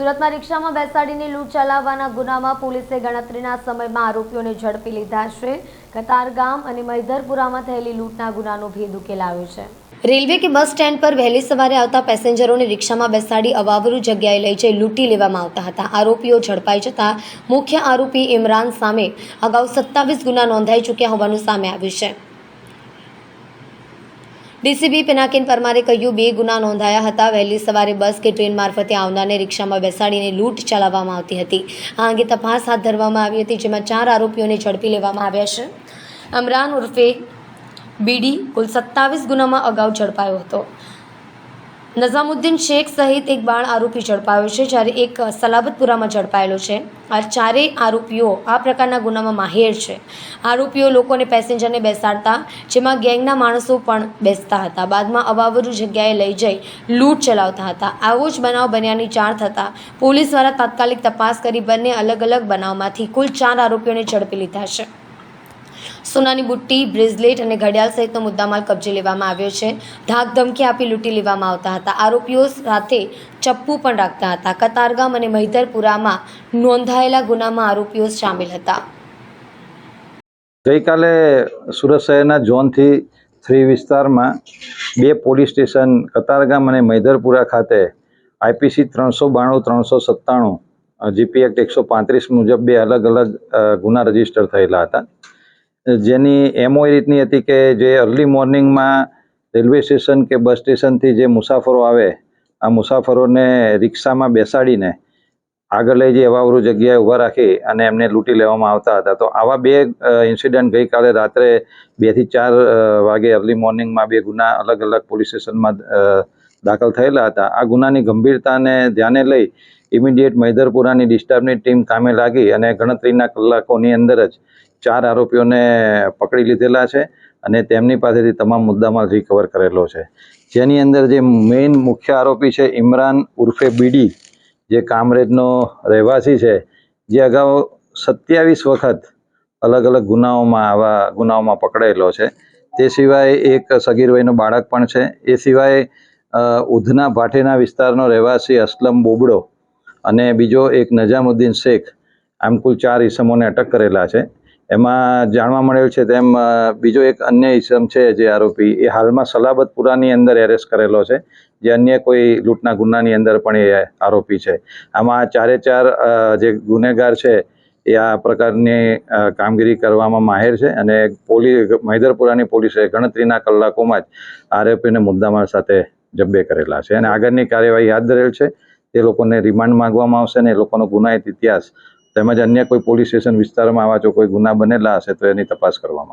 સુરતમાં રિક્ષામાં બેસાડીને લૂંટ ચલાવવાના ગુનામાં પોલીસે ગણતરીના સમયમાં આરોપીઓને ઝડપી લીધા છે. કતારગામ અને મૈધરપુરામાં થયેલી લૂંટના ગુનાનો ભેદ ઉકેલાયો છે. રેલવે કે બસ સ્ટેન્ડ પર વહેલી સવારે આવતા પેસેન્જરોને રિક્ષામાં બેસાડી અવાવરું જગ્યાએ લઈ જઈ લૂંટી લેવામાં આવતા હતા. આરોપીઓ ઝડપાઈ જતા મુખ્ય આરોપી ઇમરાન સામે અગાઉ સત્તાવીસ ગુના નોંધાઈ ચૂક્યા હોવાનું સામે આવ્યું છે. ડીસીબી પિનાકિન પરમારે કહ્યું, બે ગુના નોંધાયા હતા. વહેલી સવારે બસ કે ટ્રેન મારફતે આવનારને રિક્ષામાં બેસાડીને લૂંટ ચલાવવામાં આવતી હતી. આ અંગે તપાસ હાથ ધરવામાં આવી હતી, જેમાં ચાર આરોપીઓને ઝડપી લેવામાં આવ્યા છે. અમરાન ઉર્ફે બીડી કુલ સત્તાવીસ ગુનામાં અગાઉ ઝડપાયો હતો. નઝામુદ્દીન શેખ સહિત એક બાળ આરોપી ઝડપાયો છે, જ્યારે એક સલાબતપુરામાં ઝડપાયેલો છે. આ ચારેય આરોપીઓ આ પ્રકારના ગુનામાં માહેર છે. આરોપીઓ લોકોને પેસેન્જરને બેસાડતા, જેમાં ગેંગના માણસો પણ બેસતા હતા. બાદમાં અવાવરૂ જગ્યાએ લઈ જઈ લૂંટ ચલાવતા હતા. આવો જ બનાવ બન્યાની જાણ થતાં પોલીસ દ્વારા તાત્કાલિક તપાસ કરી બંને અલગ અલગ બનાવમાંથી કુલ ચાર આરોપીઓને ઝડપી લીધા છે. સોનાની બુટ્ટી, બ્રેઝલેટ અને ઘડિયાળ સહિતનો મુદ્દામાલ કબજે લેવામાં આવ્યો છે. ધાક ધમકી આપી લૂંટી લેવામાં આવતા હતા. આરોપીઓ સાથે ચપ્પુ પણ રાખતા હતા. કતારગામ અને મહિધરપુરામાં નોંધાયેલા ગુનામાં આરોપીઓ સામેલ હતા. ગઈકાલે સુરત શહેરના ઝોનથી થ્રી વિસ્તારમાં બે પોલીસ સ્ટેશન, કતારગામ અને મૈધરપુરા ખાતે આઈપીસી ત્રણસો બાણું, ત્રણસો સત્તાણું, જીપી એક્ટ એકસો પાંત્રીસ મુજબ બે અલગ અલગ ગુના રજિસ્ટર થયેલા હતા. જેની એમો એ રીતની હતી કે જે અર્લી મોર્નિંગમાં રેલવે સ્ટેશન કે બસ સ્ટેશનથી જે મુસાફરો આવે, આ મુસાફરોને રિક્ષામાં બેસાડીને આગળ લઈ જઈ અવાવરૂ જગ્યાએ ઊભા રાખી અને એમને લૂંટી લેવામાં આવતા હતા. તો આવા બે ઇન્સિડન્ટ ગઈકાલે રાત્રે બેથી ચાર વાગે અર્લી મોર્નિંગમાં બે ગુના અલગ અલગ પોલીસ સ્ટેશનમાં દાખલ થયેલા હતા. આ ગુનાની ગંભીરતાને ધ્યાને લઈ ઇમિડિયેટ મૈદરપુરાની ડિસ્ટર્બની ટીમ કામે લાગી અને ગણતરીના કલાકોની અંદર જ ચાર આરોપીઓને પકડી લીધેલા છે અને તેમની પાસેથી તમામ મુદ્દામાલ રિકવર કરેલો છે. જેની અંદર જે મેઇન મુખ્ય આરોપી છે ઇમરાન ઉર્ફે બીડી, જે કામરેજનો રહેવાસી છે, જે અગાઉ સત્યાવીસ વખત અલગ અલગ ગુનાઓમાં આવા ગુનાઓમાં પકડાયેલો છે. તે સિવાય એક સગીર વયનું બાળક પણ છે. એ સિવાય ઉધના ભાટેના વિસ્તારનો રહેવાસી અસલમ બોબડો અને બીજો એક નજામુદ્દીન શેખ આમ કુલ ચાર ઇસમોને અટક કરેલા છે. એમાં જાણવા મળેલ છે તેમ બીજો એક અન્ય ઈસમ છે જે આરોપી, એ હાલમાં સલાબતપુરાની અંદર એરેસ્ટ કરેલો છે. જે અન્ય કોઈ લૂંટના ગુનાની અંદર પણ એ આરોપી છે. આમાં ચારે ચાર જે ગુનેગાર છે, એ આ પ્રકારની કામગીરી કરવામાં માહેર છે અને પોલીસ મૈદરપુરાની પોલીસે ગણતરીના કલાકોમાં જ આરોપીને મુદ્દામાલ સાથે જબ્બે કરેલા છે. અને આગળની કાર્યવાહી હાથ ધરેલ છે. તે લોકોને રિમાન્ડ માંગવામાં આવશે અને એ લોકોનો ગુનાહિત ઇતિહાસ તેમજ અન્ય કોઈ પોલીસ સ્ટેશન વિસ્તારમાં આવા જો કોઈ ગુના બનેલા હશે તો એની તપાસ કરવામાં